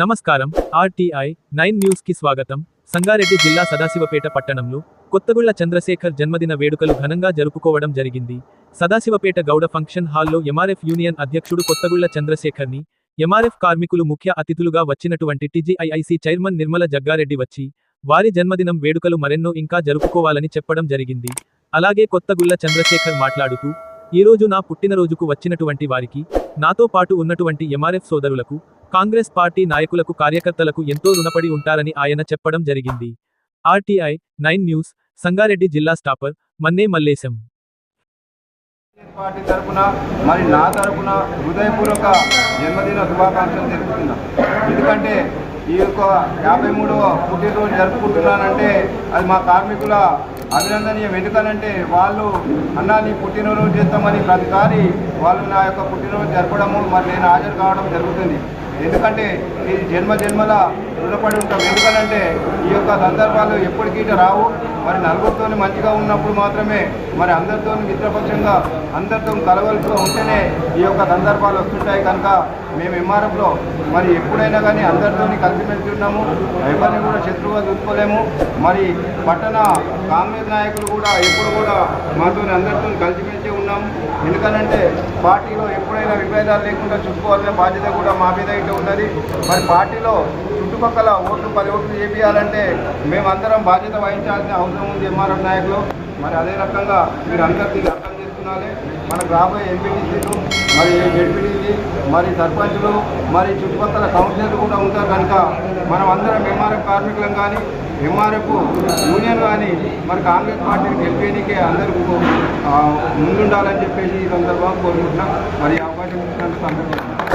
నమస్కారం. RTI nine న్యూస్కి స్వాగతం. సంగారెడ్డి జిల్లా సదాశివపేట పట్టణంలో కొత్తగుళ్ళ చంద్రశేఖర్ జన్మదిన వేడుకలు ఘనంగా జరుపుకోవడం జరిగింది. సదాశివపేట గౌడ ఫంక్షన్ హాల్లో ఎంఆర్ఎఫ్ యూనియన్ అధ్యక్షుడు కొత్తగుళ్ళ చంద్రశేఖర్ని ఎంఆర్ఎఫ్ కార్మికులు ముఖ్య అతిథులుగా వచ్చినటువంటి టీజీఐఐసి చైర్మన్ నిర్మల జగ్గారెడ్డి వచ్చి వారి జన్మదినం వేడుకలు మరెన్నో ఇంకా జరుపుకోవాలని చెప్పడం జరిగింది. అలాగే కొత్తగుళ్ళ చంద్రశేఖర్ మాట్లాడుతూ ఈ రోజు నా పుట్టినరోజుకు వచ్చినటువంటి వారికి నాతో పాటు ఉన్నటువంటి ఎంఆర్ఎఫ్ సోదరులకు కాంగ్రెస్ పార్టీ నాయకులకు కార్యకర్తలకు ఎంతో రుణపడి ఉంటారని ఆయన చెప్పడం జరిగింది. ఆర్టీఐ నైన్ న్యూస్ సంగారెడ్డి జిల్లా స్టాపర్ మన్నే మల్లేశం. కాంగ్రెస్ పార్టీ తరఫున మరి నా తరఫున హృదయపూర్వక జన్మదిన శుభాకాంక్షలు తెలుపుతున్నా. ఎందుకంటే ఈ యొక్క యాభై మూడవ పుట్టినరోజు జరుపుకుంటున్నానంటే అది మా కార్మికుల అభినందనీయం. ఎందుకనంటే వాళ్ళు అన్నా నీ పుట్టినరోజు చేస్తామని ప్రతిసారి వాళ్ళు నా యొక్క పుట్టినరోజు జరపడము మరి నేను హాజరు కావడం జరుగుతుంది. ఎందుకంటే ఇది జన్మ జన్మల రుణపడి ఉంటాం. ఎందుకనంటే ఈ యొక్క సందర్భాలు ఎప్పటికీ రావు. మరి నలుగురితో మంచిగా ఉన్నప్పుడు మాత్రమే మరి అందరితో మిత్రపక్షంగా అందరితో కలవలుగా ఉంటేనే ఈ యొక్క సందర్భాలు వస్తుంటాయి. కనుక మేము ఎంఆర్ఎఫ్లో మరి ఎప్పుడైనా కానీ అందరితో కలిసిమెలిసి ఉన్నాము. ఎవరిని కూడా శత్రువుగా చూసుకోలేము. మరి పట్టణ కాంగ్రెస్ నాయకులు కూడా ఎప్పుడు కూడా మాతో అందరితో కలిసిమెలిసి ఉన్నాము. ఎందుకనంటే పార్టీలో ఎప్పుడైనా విభేదాలు లేకుండా చూసుకోవాల్సిన బాధ్యత కూడా మా మీద ఇటు ఉన్నది. మరి పార్టీలో చుట్టుపక్కల ఓట్లు పది ఓట్లు చేపియాలంటే మేమందరం బాధ్యత వహించాల్సిన అవసరం ఉంది ఎంఆర్ఎఫ్ నాయకులు. మరి అదే రకంగా మీరు అందరికీ అర్థం చేసుకున్నారే. మనకు రాబోయే ఎంపీటీసీలు మరి జడ్పీటీసీ మరి సర్పంచులు మరి చుట్టుపక్కల కౌన్సిలర్లు కూడా ఉంటారు. కనుక మనం అందరం ఎంఆర్ఎఫ్ కార్మికులం కానీ ఎంఆర్ఎఫ్ యూనియన్ కానీ మరి కాంగ్రెస్ పార్టీని గెలిపేనికే అందరికీ ముందుండాలని చెప్పేసి ఈ సందర్భంగా కోరుకుంటున్నాం. మరి అవకాశం ఇచ్చినందుకు సందర్భంగా